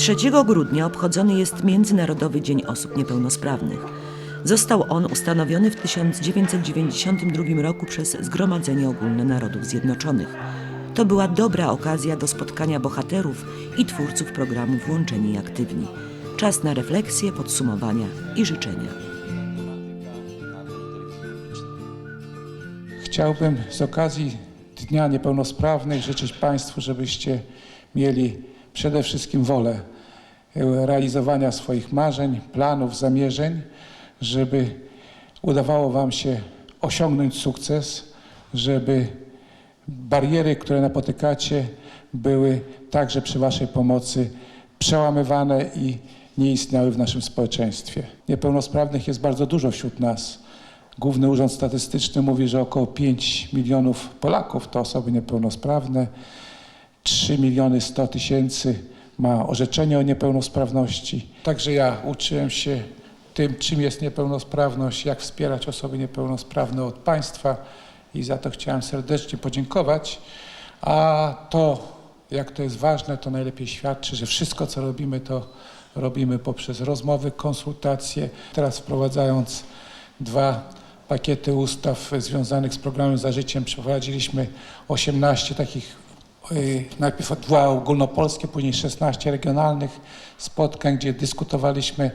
3 grudnia obchodzony jest Międzynarodowy Dzień Osób Niepełnosprawnych. Został on ustanowiony w 1992 roku przez Zgromadzenie Ogólne Narodów Zjednoczonych. To była dobra okazja do spotkania bohaterów i twórców programu Włączeni i Aktywni. Czas na refleksję, podsumowania i życzenia. Chciałbym z okazji Dnia Niepełnosprawnych życzyć Państwu, żebyście mieli przede wszystkim wolę e, realizowania swoich marzeń, planów, zamierzeń, żeby udawało Wam się osiągnąć sukces, żeby bariery, które napotykacie, były także przy Waszej pomocy przełamywane i nie istniały w naszym społeczeństwie. Niepełnosprawnych jest bardzo dużo wśród nas. Główny Urząd Statystyczny mówi, że około 5 milionów Polaków to osoby niepełnosprawne. 3 miliony 100 tysięcy ma orzeczenie o niepełnosprawności. Także ja uczyłem się tym, czym jest niepełnosprawność, jak wspierać osoby niepełnosprawne od państwa i za to chciałem serdecznie podziękować. A to, jak to jest ważne, to najlepiej świadczy, że wszystko, co robimy, to robimy poprzez rozmowy, konsultacje. Teraz wprowadzając dwa pakiety ustaw związanych z programem Za Życiem przeprowadziliśmy 18 takich, najpierw dwa ogólnopolskie, później 16 regionalnych spotkań, gdzie dyskutowaliśmy,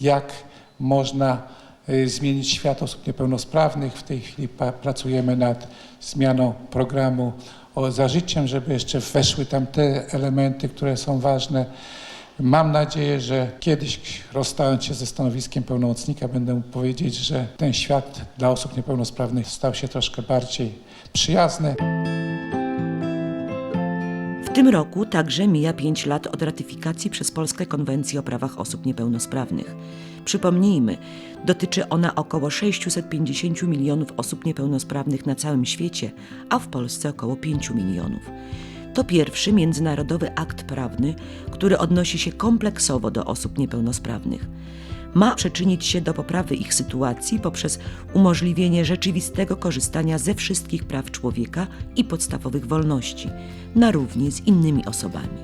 jak można y, zmienić świat osób niepełnosprawnych. W tej chwili pracujemy nad zmianą programu o Za Życiem, żeby jeszcze weszły tam te elementy, które są ważne. Mam nadzieję, że kiedyś rozstając się ze stanowiskiem pełnomocnika będę mógł powiedzieć, że ten świat dla osób niepełnosprawnych stał się troszkę bardziej przyjazny. Tym roku także mija 5 lat od ratyfikacji przez Polskę Konwencji o prawach osób niepełnosprawnych. Przypomnijmy, dotyczy ona około 650 milionów osób niepełnosprawnych na całym świecie, a w Polsce około 5 milionów. To pierwszy międzynarodowy akt prawny, który odnosi się kompleksowo do osób niepełnosprawnych. Ma przyczynić się do poprawy ich sytuacji poprzez umożliwienie rzeczywistego korzystania ze wszystkich praw człowieka i podstawowych wolności, na równi z innymi osobami.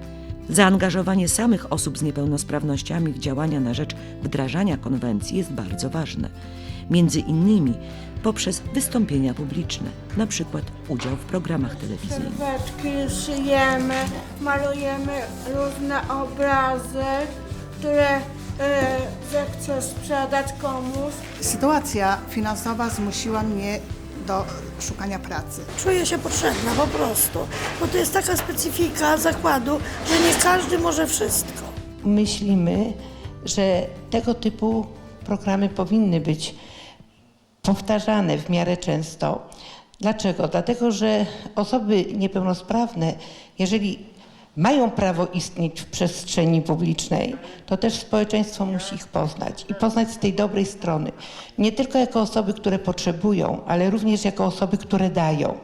Zaangażowanie samych osób z niepełnosprawnościami w działania na rzecz wdrażania konwencji jest bardzo ważne. Między innymi poprzez wystąpienia publiczne, na przykład udział w programach telewizyjnych. Serweczki szyjemy, malujemy różne obrazy, które e, zechcę sprzedać komuś. Sytuacja finansowa zmusiła mnie do szukania pracy. Czuję się potrzebna po prostu, bo to jest taka specyfika zakładu, że nie każdy może wszystko. myślimy, że tego typu programy powinny być powtarzane w miarę często. Dlaczego? Dlatego, że osoby niepełnosprawne, jeżeli mają prawo istnieć w przestrzeni publicznej, to też społeczeństwo musi ich poznać i poznać z tej dobrej strony. Nie tylko jako osoby, które potrzebują, ale również jako osoby, które dają.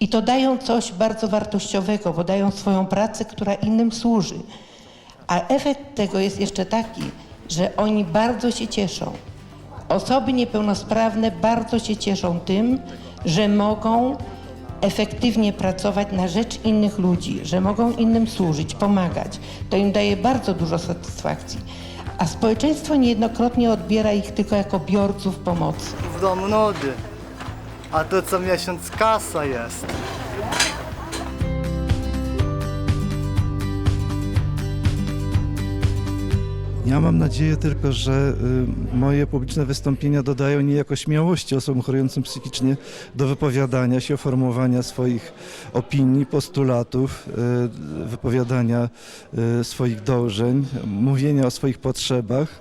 I to dają coś bardzo wartościowego, bo dają swoją pracę, która innym służy. A efekt tego jest jeszcze taki, że oni bardzo się cieszą. Osoby niepełnosprawne bardzo się cieszą tym, że mogą efektywnie pracować na rzecz innych ludzi, że mogą innym służyć, pomagać. To im daje bardzo dużo satysfakcji. A społeczeństwo niejednokrotnie odbiera ich tylko jako biorców pomocy. w domu nudy. A tu co miesiąc kasa jest. Ja mam nadzieję tylko, że y, moje publiczne wystąpienia dodają niejako śmiałości osobom chorującym psychicznie do wypowiadania się, formułowania swoich opinii, postulatów, y, wypowiadania y, swoich dążeń, mówienia o swoich potrzebach.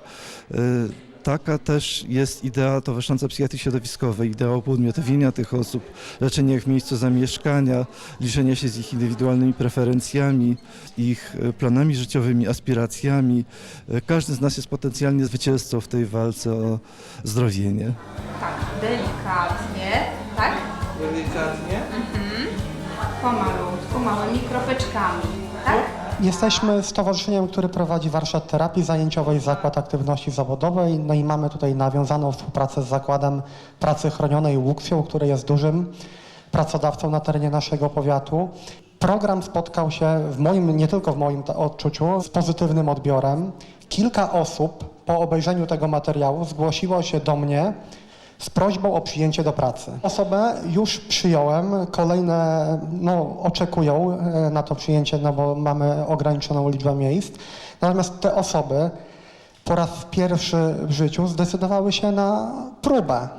Taka też jest idea towarzysząca psychiatrii środowiskowej, idea upodmiotowienia tych osób, leczenia ich w miejscu zamieszkania, liczenia się z ich indywidualnymi preferencjami, ich e, planami życiowymi, aspiracjami. E, Każdy z nas jest potencjalnie zwycięzcą w tej walce o zdrowienie. delikatnie, tak? Delikatnie? Mhm. Pomalutku, małymi kropeczkami, tak? Jesteśmy stowarzyszeniem, które prowadzi warsztat terapii zajęciowej, zakład aktywności zawodowej. No i mamy tutaj nawiązaną współpracę z zakładem pracy chronionej Łuksio, który jest dużym pracodawcą na terenie naszego powiatu. Program spotkał się w moim, nie tylko w moim odczuciu, z pozytywnym odbiorem. Kilka osób po obejrzeniu tego materiału zgłosiło się do mnie z prośbą o przyjęcie do pracy. Osobę już przyjąłem, kolejne no, oczekują e, na to przyjęcie, no bo mamy ograniczoną liczbę miejsc. Natomiast te osoby po raz pierwszy w życiu zdecydowały się na próbę,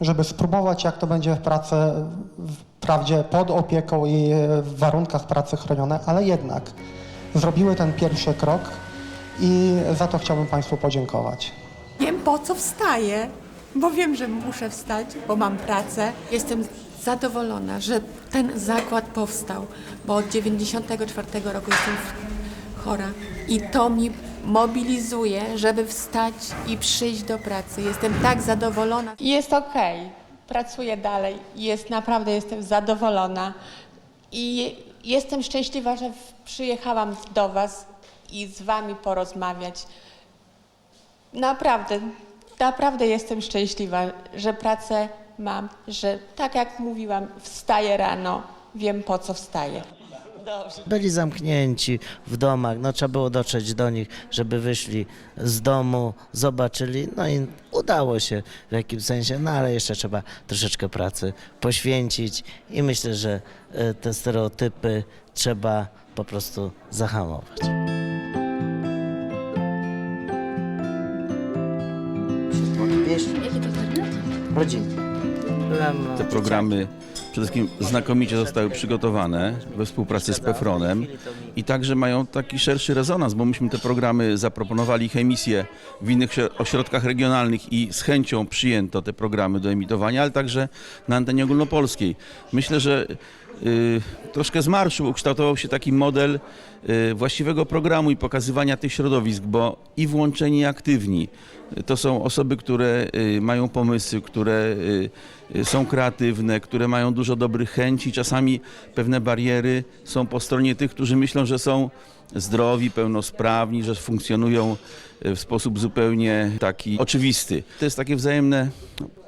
żeby spróbować, jak to będzie w pracy, wprawdzie pod opieką i w warunkach pracy chronione, ale jednak zrobiły ten pierwszy krok i za to chciałbym Państwu podziękować. Wiem po co wstaję, bo wiem, że muszę wstać, bo mam pracę. Jestem zadowolona, że ten zakład powstał, bo od 94 roku jestem chora i to mi mobilizuje, żeby wstać i przyjść do pracy. Jestem tak zadowolona. Jest okej, pracuję dalej, jest naprawdę, jestem zadowolona i jestem szczęśliwa, że przyjechałam do Was i z Wami porozmawiać. Naprawdę, naprawdę jestem szczęśliwa, że pracę mam, że tak jak mówiłam, wstaję rano, wiem po co wstaję. Byli zamknięci w domach, no trzeba było dotrzeć do nich, żeby wyszli z domu, zobaczyli, no i udało się w jakimś sensie, no ale jeszcze trzeba troszeczkę pracy poświęcić i myślę, że e, te stereotypy trzeba po prostu zahamować. Rodzinki. Byłem Te programy przede wszystkim znakomicie zostały przygotowane we współpracy z Pefronem i także mają taki szerszy rezonans, bo myśmy te programy zaproponowali ich emisję w innych śro- ośrodkach regionalnych i z chęcią przyjęto te programy do emitowania, ale także na antenie ogólnopolskiej. Myślę, że y, troszkę z marszu ukształtował się taki model y, właściwego programu i pokazywania tych środowisk, bo i włączeni, i aktywni to są osoby, które y, mają pomysły, które y, y, są kreatywne, które mają dużo dobrych chęci. Czasami pewne bariery są po stronie tych, którzy myślą, że są zdrowi, pełnosprawni, że funkcjonują y, w sposób zupełnie taki oczywisty. To jest takie wzajemne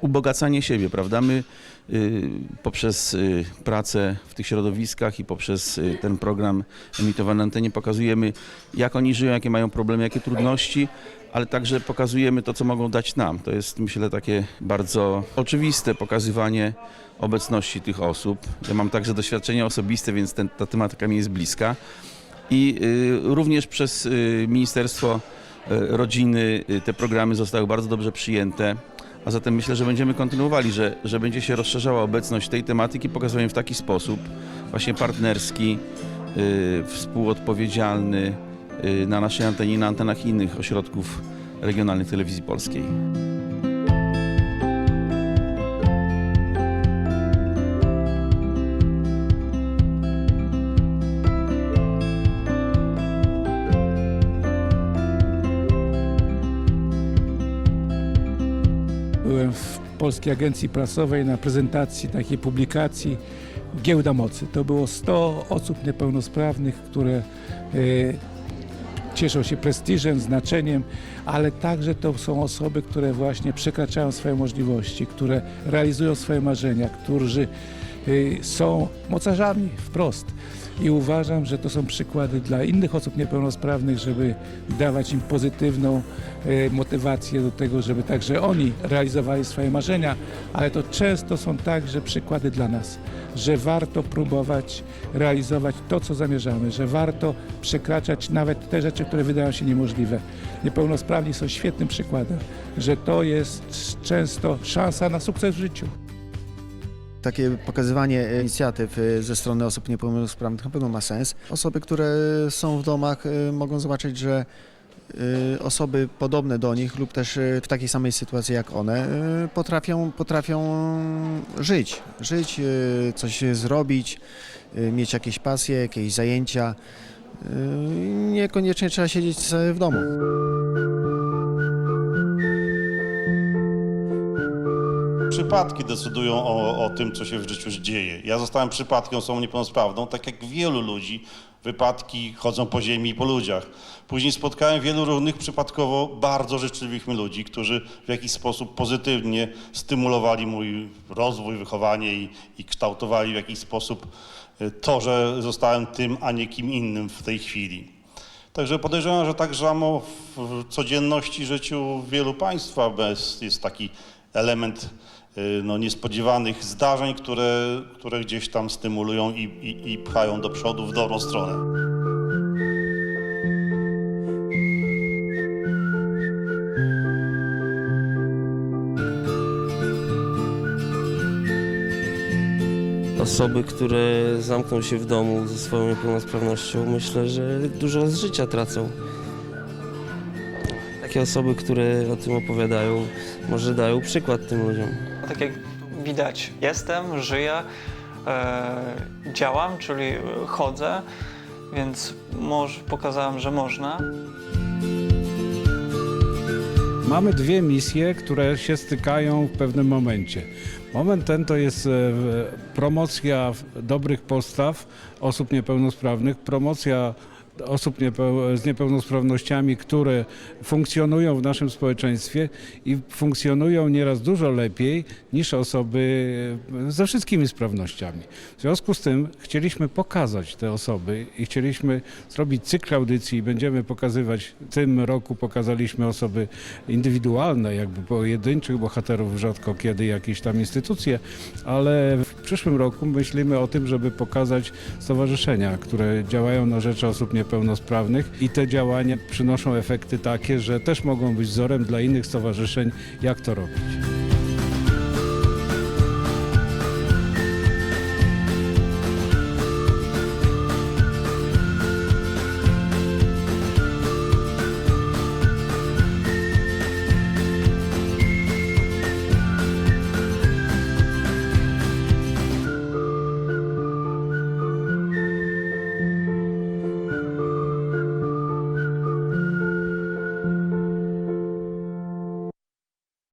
ubogacanie siebie, prawda? My y, poprzez y, pracę w tych środowiskach i poprzez ten program emitowany na antenie pokazujemy, jak oni żyją, jakie mają problemy, jakie trudności, ale także pokazujemy to, co mogą dać nam. To jest, myślę, takie bardzo oczywiste pokazywanie obecności tych osób. Ja mam także doświadczenia osobiste, więc ten, ta tematyka mi jest bliska. I y, również przez y, Ministerstwo y, Rodziny te programy zostały bardzo dobrze przyjęte. A zatem myślę, że będziemy kontynuowali, że, że będzie się rozszerzała obecność tej tematyki, pokazując w taki sposób, właśnie partnerski, współodpowiedzialny na naszej antenie i na antenach innych ośrodków regionalnych telewizji polskiej. Byłem w Polskiej Agencji Prasowej na prezentacji takiej publikacji Giełda Mocy. To było 100 osób niepełnosprawnych, które e, cieszą się prestiżem, znaczeniem, ale także to są osoby, które właśnie przekraczają swoje możliwości, które realizują swoje marzenia, którzy są mocarzami wprost. I uważam, że to są przykłady dla innych osób niepełnosprawnych, żeby dawać im pozytywną e, motywację do tego, żeby także oni realizowali swoje marzenia, ale to często są także przykłady dla nas, że warto próbować realizować to, co zamierzamy, że warto przekraczać nawet te rzeczy, które wydają się niemożliwe. Niepełnosprawni są świetnym przykładem, że to jest często szansa na sukces w życiu. Takie pokazywanie inicjatyw y, ze strony osób niepełnosprawnych na pewno ma sens. Osoby, które są w domach y, mogą zobaczyć, że osoby podobne do nich lub też w takiej samej sytuacji jak one potrafią, potrafią żyć, żyć, coś zrobić, mieć jakieś pasje, jakieś zajęcia. Niekoniecznie trzeba siedzieć w domu. Przypadki decydują o, o tym, co się w życiu dzieje. Ja zostałem przypadkiem osobą niepełnosprawną, tak jak wielu ludzi wypadki, chodzą po ziemi i po ludziach. Później spotkałem wielu różnych przypadkowo bardzo życzliwych ludzi, którzy w jakiś sposób pozytywnie stymulowali mój rozwój, wychowanie i, i kształtowali w jakiś sposób y, to, że zostałem tym, a nie kim innym w tej chwili. Także podejrzewam, że tak samo w codzienności życiu wielu Państwa jest taki element no, niespodziewanych zdarzeń, które, które gdzieś tam stymulują i, i, i pchają do przodu w dobrą stronę. Osoby, które zamkną się w domu ze swoją niepełnosprawnością, myślę, że dużo z życia tracą. Takie osoby, które o tym opowiadają, może dają przykład tym ludziom. Tak jak widać, jestem, żyję, e, działam, czyli chodzę, więc moż, pokazałem, że można. Mamy dwie misje, które się stykają w pewnym momencie. Moment ten to jest e, promocja dobrych postaw osób niepełnosprawnych, promocja osób z niepełnosprawnościami, które funkcjonują w naszym społeczeństwie i funkcjonują nieraz dużo lepiej niż osoby ze wszystkimi sprawnościami. W związku z tym chcieliśmy pokazać te osoby i chcieliśmy zrobić cykl audycji. Będziemy pokazywać, w tym roku pokazaliśmy osoby indywidualne, jakby pojedynczych bohaterów, rzadko kiedy jakieś tam instytucje, ale w przyszłym roku myślimy o tym, żeby pokazać stowarzyszenia, które działają na rzecz osób niepełnosprawnych i te działania przynoszą efekty takie, że też mogą być wzorem dla innych stowarzyszeń, jak to robić.